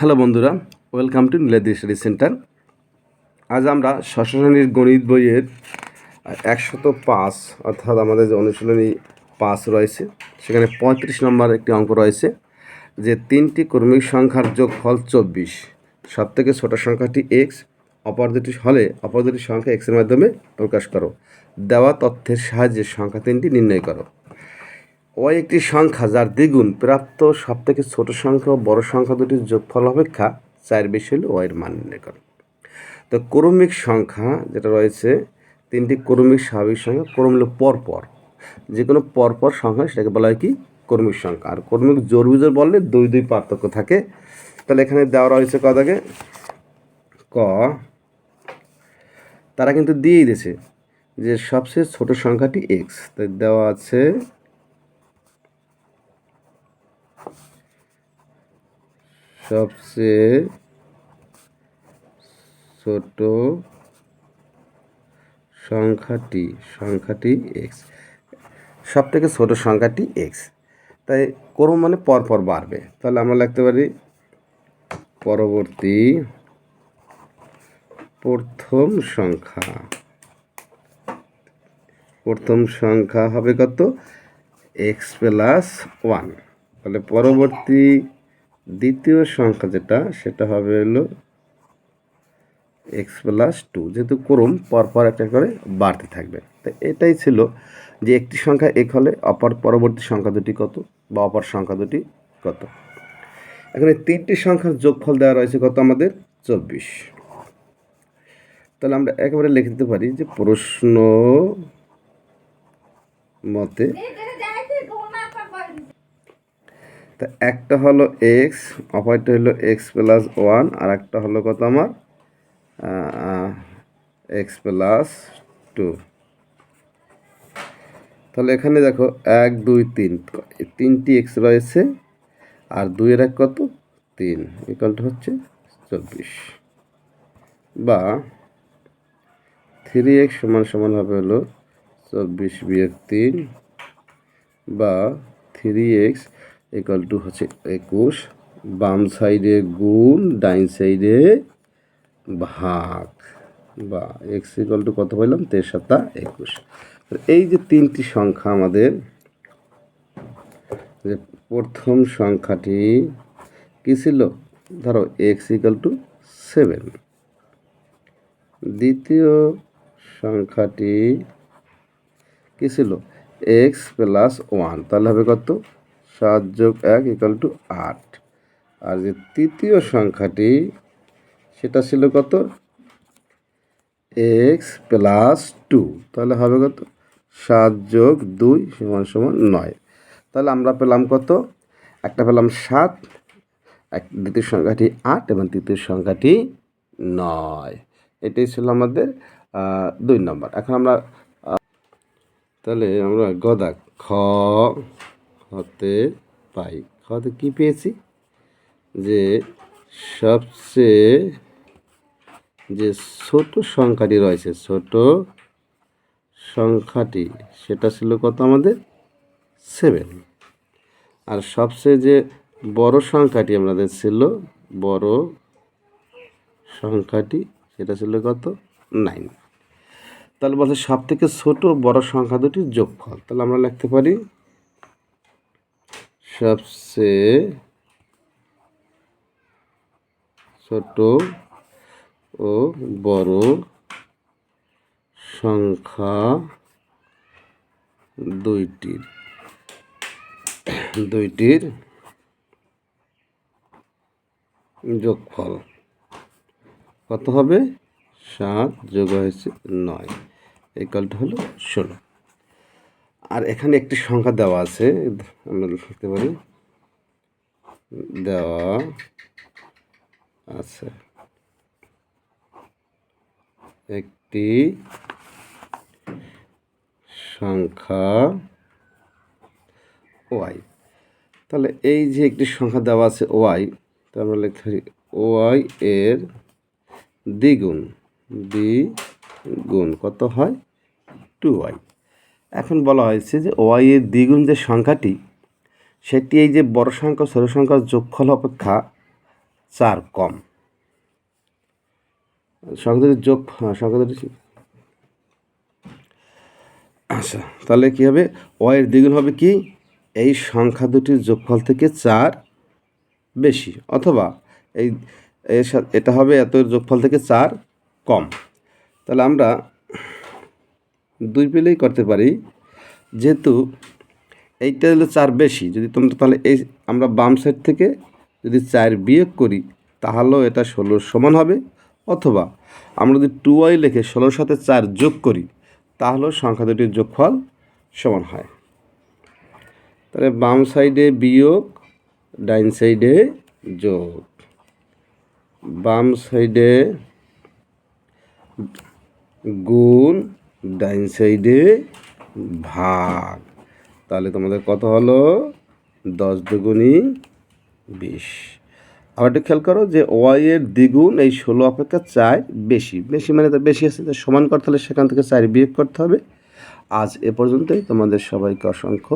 Hello বন্ধুরা, welcome to Niladri study centre. আজ আমরা ষষ্ঠ শ্রেণির গণিত বইয়ের একশত পাঁচ, অর্থাৎ আমাদের যে অনুশীলনী পাঁচ রয়েছে, সেখানে পঁয়ত্রিশ নম্বর একটি অঙ্ক রয়েছে, যে তিনটি কর্মিক সংখ্যার যোগ যোগফল চব্বিশ। সব থেকে ছোটো সংখ্যাটি এক্স অপর দুটি হলে অপর দুটি সংখ্যা এক্সের মাধ্যমে প্রকাশ করো। দেওয়া তথ্যের সাহায্যে সংখ্যা তিনটি নির্ণয় করো। ওই একটি সংখ্যা যার দ্বিগুণ প্রাপ্ত সব থেকে ছোট সংখ্যা ও বড় সংখ্যা দুটির যোগফল অপেক্ষা চার বেশি হলে ওয়ের মান নির্ণয় করো। তো ক্রমিক সংখ্যা যেটা রয়েছে, তিনটি ক্রমিক স্বাভাবিক সংখ্যা, ক্রম হলো পরপর। যে কোনো পরপর সংখ্যা সেটাকে বলা হয় কি? ক্রমিক সংখ্যা। আর ক্রমিক জোর বিজোর বললে দুই দুই পার্থক্য থাকে। তাহলে এখানে দেওয়া রয়েছে কদাকে ক, তারা কিন্তু দিয়েই দিয়েছে যে সবচেয়ে ছোট সংখ্যাটি এক্স তাই দেওয়া আছে সবচেয়ে ছোট সংখ্যাটি সংখ্যাটি এক্স সব থেকে ছোট সংখ্যাটি এক্স তাই ক্রম মানে পরপর বাড়বে। তাহলে আমরা লিখতে পারি পরবর্তী প্রথম সংখ্যা। প্রথম সংখ্যা হবে কত? এক্স প্লাস ওয়ান তাহলে পরবর্তী দ্বিতীয় সংখ্যা যেটা, সেটা হবে হলো এক্স প্লাস টু যেহেতু ক্রম পরপর একটা করে বাড়তে থাকবে। তো এটাই ছিল যে একটি সংখ্যা এক হলে অপর পরবর্তী সংখ্যা দুটি কত বা অপর সংখ্যা দুটি কত। এখন তিনটি সংখ্যার যোগফল দেওয়া রয়েছে কত আমাদের? চব্বিশ। তাহলে আমরা একেবারে লিখে দিতে পারি যে প্রশ্ন মতে তা একটা হলো এক্স অপরটা হলো এক্স প্লাস ওয়ান আর একটা হলো কত আমার? এক্স প্লাস টু তাহলে এখানে দেখো এক, দুই, তিন। তিনটি এক্স রয়েছে, আর দুইয়ের এক কত? তিন। ইকালটা হচ্ছে চব্বিশ। বা থ্রি এক্স সমান সমান হবে হলো চব্বিশ বিয়োগ তিন, বা থ্রি এক্স ইকাল টু হচ্ছে একুশ। বাম সাইডে গুণ, ডাইন সাইডে ভাগ। বা এক্স ইকাল টু কত বললাম তের সাতা একুশ এই যে তিনটি সংখ্যা আমাদের, যে প্রথম সংখ্যাটি কী ছিল? ধরো এক্স ইকাল টু সেভেন দ্বিতীয় সংখ্যাটি কী ছিল? এক্স প্লাস ওয়ান তাহলে হবে কত? সাত যোগ এক ইকাল টু আট। আর যে তৃতীয় সংখ্যাটি, সেটা ছিল কত? এক্স প্লাস টু তাহলে হবে কত? সাত যোগ দুই সমান সমান নয়। তাহলে আমরা পেলাম কত? একটা পেলাম সাত। এক দ্বিতীয় সংখ্যাটি আট এবং তৃতীয় সংখ্যাটি নয়। এটাই ছিল আমাদের দুই নম্বর। এখন আমরা তাহলে আমরা গদা খ হতে পাই। খতে কী পেয়েছি? যে সবচেয়ে যে ছোট সংখ্যাটি রয়েছে, ছোট সংখ্যাটি, সেটা ছিল কত আমাদের? সেভেন আর সবচেয়ে যে বড় সংখ্যাটি আমাদের ছিল, বড় সংখ্যাটি, সেটা ছিল কত? নাইন তাহলে বলছে সব থেকে ছোট বড় সংখ্যা দুটির যোগফল। তাহলে আমরা লিখতে পারি সবচেয়ে ছোট ও বড় সংখ্যা দুইটির। দুইটির যোগফল কত হবে? সাত যোগ হয়েছে নয় এই কলটা হলো ষোলো। আর এখানে একটি সংখ্যা দেওয়া আছে, আমরা লিখতে পারি। দেওয়া আছে। একটি সংখ্যা ওয়াই। তাহলে এই যে একটি সংখ্যা দেওয়া আছে ওয়াই, তা আমরা লিখতে পারি ওয়াই এর দ্বিগুণ। দ্বিগুণ কত হয়? Two Y. এখন বলা হয়েছে যে ওয়াই এর দ্বিগুণ যে সংখ্যাটি, সেটি এই যে বড় সংখ্যা, ছোট সংখ্যার যোগফল অপেক্ষা চার কম। সংখ্যা যোগ হ্যাঁ সংখ্যা আচ্ছা তাহলে কী হবে? ওয়ের দ্বিগুণ হবে কি? এই সংখ্যা দুটির যোগফল থেকে চার বেশি, অথবা এই এটা হবে এত যোগফল থেকে চার কম। তাহলে আমরা দুই পেলেই করতে পারি। যেহেতু এইটা হলো চার বেশি, যদি তোমরা তাহলে এই আমরা বাম সাইড থেকে যদি চার বিয়োগ করি, তাহলেও এটা ষোলোর সমান হবে। অথবা আমরা যদি টু ওয়াই লিখে ষোলোর সাথে চার যোগ করি, তাহলেও সংখ্যা দুটির যোগফল সমান হয়। তাহলে বাম সাইডে বিয়োগ ডাইন সাইডে যোগ। বাম সাইডে গুণ ডাইন সাইডে ভাগ। তাহলে তোমাদের কত হলো? দশ দুগুণই বিশ। আবার একটু খেয়াল করো যে ওয়াইয়ের দ্বিগুণ এই ষোলো অপেক্ষা চার বেশি। বেশি মানে তো বেশি আছে সমান করতে হলে সেখান থেকে চার বিয়োগ করতে হবে। আজ এ পর্যন্তই। তোমাদের সবাইকে অসংখ্য